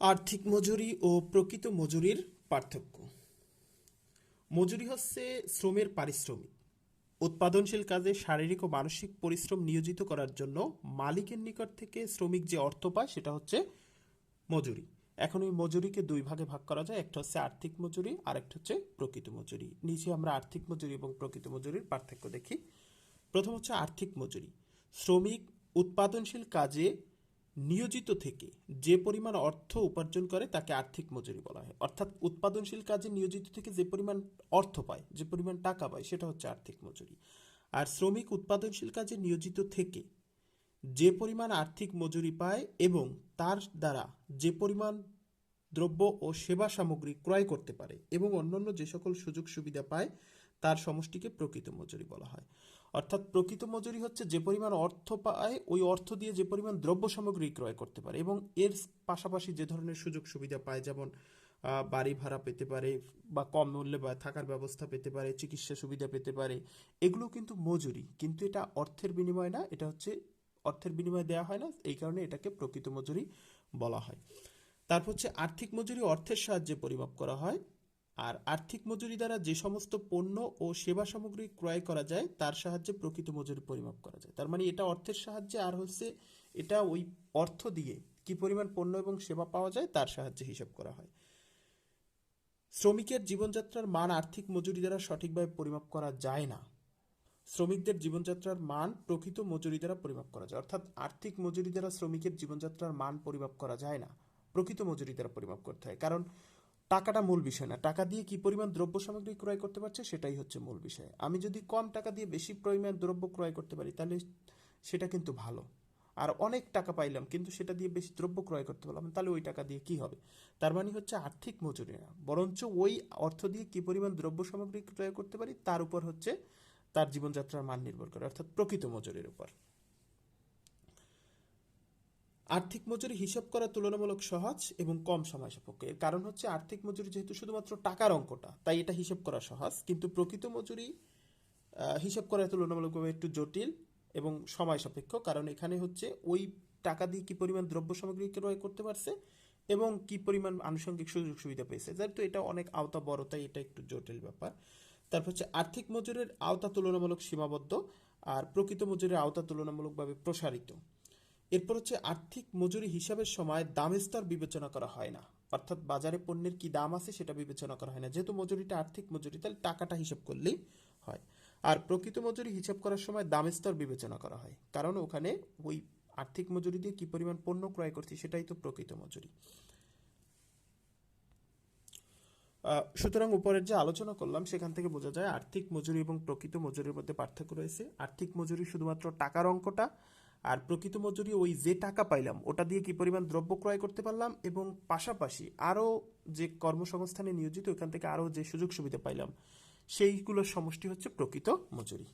আর্থিক মজুরি ও প্রকৃত মজুরির পার্থক্য। মজুরি হচ্ছে শ্রমের পারিশ্রমিক। উৎপাদনশীল কাজে শারীরিক ও মানসিক পরিশ্রম নিয়োজিত করার জন্য মালিকের নিকট থেকে শ্রমিক যে অর্থ পায় সেটা হচ্ছে মজুরি। এখন ওই মজুরিকে দুই ভাগে ভাগ করা যায়, একটা হচ্ছে আর্থিক মজুরি আর একটা হচ্ছে প্রকৃত মজুরি। নিচে আমরা আর্থিক মজুরি এবং প্রকৃত মজুরির পার্থক্য দেখি। প্রথম হচ্ছে আর্থিক মজুরি। শ্রমিক উৎপাদনশীল কাজে নিয়োজিত থেকে যে পরিমাণ অর্থ উপার্জন করে তাকে আর্থিক মজুরি বলা হয়। অর্থাৎ উৎপাদনশীল কাজে নিয়োজিত থেকে যে পরিমাণ অর্থ পায়, যে পরিমাণ টাকা পায়, সেটা হচ্ছে আর্থিক মজুরি। আর শ্রমিক উৎপাদনশীল কাজে নিয়োজিত থেকে যে পরিমাণ আর্থিক মজুরি পায় এবং তার দ্বারা যে পরিমাণ দ্রব্য ও সেবা সামগ্রী ক্রয় করতে পারে এবং অন্যান্য যে সকল সুযোগ সুবিধা পায়, তার সমষ্টিকে প্রকৃত মজুরি বলা হয়। অর্থাৎ প্রকৃত মজুরি হচ্ছে যে পরিমাণ অর্থ পায়, ওই অর্থ দিয়ে যে পরিমাণ দ্রব্য সামগ্রী ক্রয় করতে পারে এবং এর পাশাপাশি যে ধরনের সুযোগ সুবিধা পায়, যেমন বাড়ি ভাড়া পেতে পারে বা কম মূল্যে বা থাকার ব্যবস্থা পেতে পারে, চিকিৎসা সুবিধা পেতে পারে, এগুলো কিন্তু মজুরি। কিন্তু এটা অর্থের বিনিময় না, এটা হচ্ছে অর্থের বিনিময়ে দেওয়া হয় না, এই কারণে এটাকে প্রকৃত মজুরি বলা হয়। তারপর হচ্ছে আর্থিক মজুরি অর্থের সাহায্যে পরিমাপ করা হয়। আর আর্থিক মজুরি দ্বারা যে সমস্ত পণ্য ও সেবা সামগ্রী ক্রয় করা যায়, তার সাহায্যে প্রকৃত মজুরি পরিমাপ করা যায়। তার মানে এটা অর্থের সাহায্যে আর হচ্ছে এটা ওই অর্থ দিয়ে কি পরিমাণ পণ্য এবং সেবা পাওয়া যায়, তার সাহায্যে হিসাব করা হয়। শ্রমিকের জীবনযাত্রার মান আর্থিক মজুরি দ্বারা সঠিকভাবে পরিমাপ করা যায় না। শ্রমিকদের জীবনযাত্রার মান প্রকৃত মজুরি দ্বারা পরিমাপ করা যায়। অর্থাৎ আর্থিক মজুরি দ্বারা শ্রমিকের জীবনযাত্রার মান পরিমাপ করা যায় না। প্রকৃত মজুরি দ্বারা পরিমাপ করতে হয়। কারণ টাকাটা মূল বিষয় না। টাকা দিয়ে কি পরিমাণ দ্রব্য সামগ্রী ক্রয় করতে পারছে সেটাই হচ্ছে মূল বিষয়। আমি যদি কম টাকা দিয়ে বেশি পরিমাণ দ্রব্য ক্রয় করতে পারি, তাহলে সেটা কিন্তু ভালো। আর অনেক টাকা পাইলাম, কিন্তু সেটা দিয়ে বেশি দ্রব্য ক্রয় করতে পারলাম, তাহলে ওই টাকা দিয়ে কি হবে? তার মানে হচ্ছে আর্থিক মজুরি না। বরঞ্চ ওই অর্থ দিয়ে কি পরিমাণ দ্রব্য সামগ্রী ক্রয় করতে পারি, তার উপর হচ্ছে তার জীবনযাত্রার মান নির্ভর করে, অর্থাৎ প্রকৃত মজুরির উপর। আর্থিক মজুরি হিসাব করা তুলনামূলক সহজ এবং কম সময় সাপেক্ষ এর কারণ হচ্ছে আর্থিক মজুরি যেহেতু শুধুমাত্র টাকার অঙ্কটা, তাই এটা হিসাব করা সহজ। কিন্তু প্রকৃত মজুরি হিসাব করা তুলনামূলকভাবে একটু জটিল এবং সময় সাপেক্ষ কারণ এখানে হচ্ছে ওই টাকা দিয়ে কি পরিমাণ দ্রব্য সামগ্রী ক্রয় করতে পারছে এবং কি পরিমাণ আনুষঙ্গিক সুযোগ সুবিধা পেয়েছে। যেহেতু এটা অনেক আওতা বড়, তাই এটা একটু জটিল ব্যাপার। তারপর হচ্ছে আর্থিক মজুরির আওতা তুলনামূলক সীমাবদ্ধ আর প্রকৃত মজুরির আওতা তুলনামূলকভাবে প্রসারিত। এরপর হচ্ছে আর্থিক মজুরি হিসাবের সময় দাম স্তর বিবেচনা করা হয় না। অর্থাৎ বাজারে পণ্যের কি দাম আছে সেটা বিবেচনা করা হয় না। যেহেতু মজুরিটা আর্থিক মজুরি, তাহলে টাকাটা হিসাব করলেই হয়। আর প্রকৃত মজুরি হিসাব করার সময় দাম স্তর বিবেচনা করা হয়। কারণ ওখানে ওই আর্থিক মজুরি দিয়ে কি পরিমাণ পণ্য ক্রয় করছি সেটাই তো প্রকৃত মজুরি। সুতরাং উপরের যে আলোচনা করলাম, সেখান থেকে বোঝা যায় আর্থিক মজুরি এবং প্রকৃত মজুরির মধ্যে পার্থক্য রয়েছে। আর্থিক মজুরি শুধুমাত্র টাকার অঙ্কটা আর প্রকৃত মজুরি ওই যে টাকা পাইলাম, ওটা দিয়ে কি পরিমাণ দ্রব্য ক্রয় করতে পারলাম? এবং পাশাপাশি আরও যে কর্মসংস্থানে নিয়োজিত, ওখান থেকে আরও যে সুযোগ সুবিধা পাইলাম, সেইগুলোর সমষ্টি হচ্ছে প্রকৃত মজুরি।